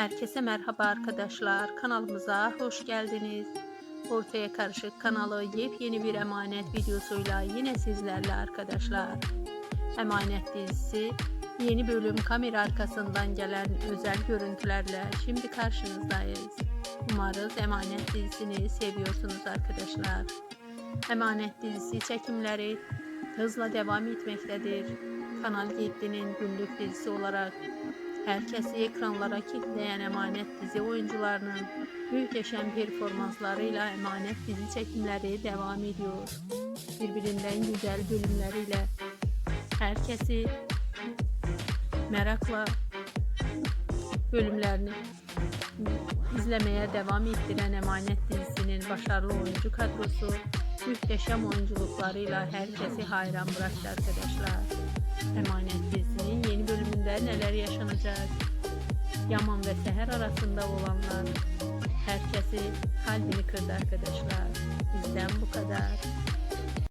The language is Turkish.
Herkese merhaba arkadaşlar. Kanalımıza hoş geldiniz. Ortaya Karışık kanalı yepyeni bir emanet videosuyla yine sizlerle arkadaşlar. Emanet dizisi yeni bölüm kamera arkasından gelen özel görüntülerle şimdi karşınızdayız. Umarız Emanet dizisini seviyorsunuz arkadaşlar. Emanet dizisi çekimleri hızla devam etmektedir. Kanal 7'nin günlük dizisi olarak herkesi ekranlara kilitleyen Emanet dizi oyuncularının muhteşem performanslarıyla Emanet dizi çekimleri devam ediyor. Birbirinden güzel bölümleriyle herkesi merakla bölümlerini izlemeye devam ettiren Emanet dizisinin başarılı oyuncu kadrosu muhteşem oyunculuklarıyla herkesi hayran bıraktı arkadaşlar. Neler yaşanacak? Yaman ve Seher arasında olanlar herkesi kalbini kırdı arkadaşlar. Bizden bu kadar.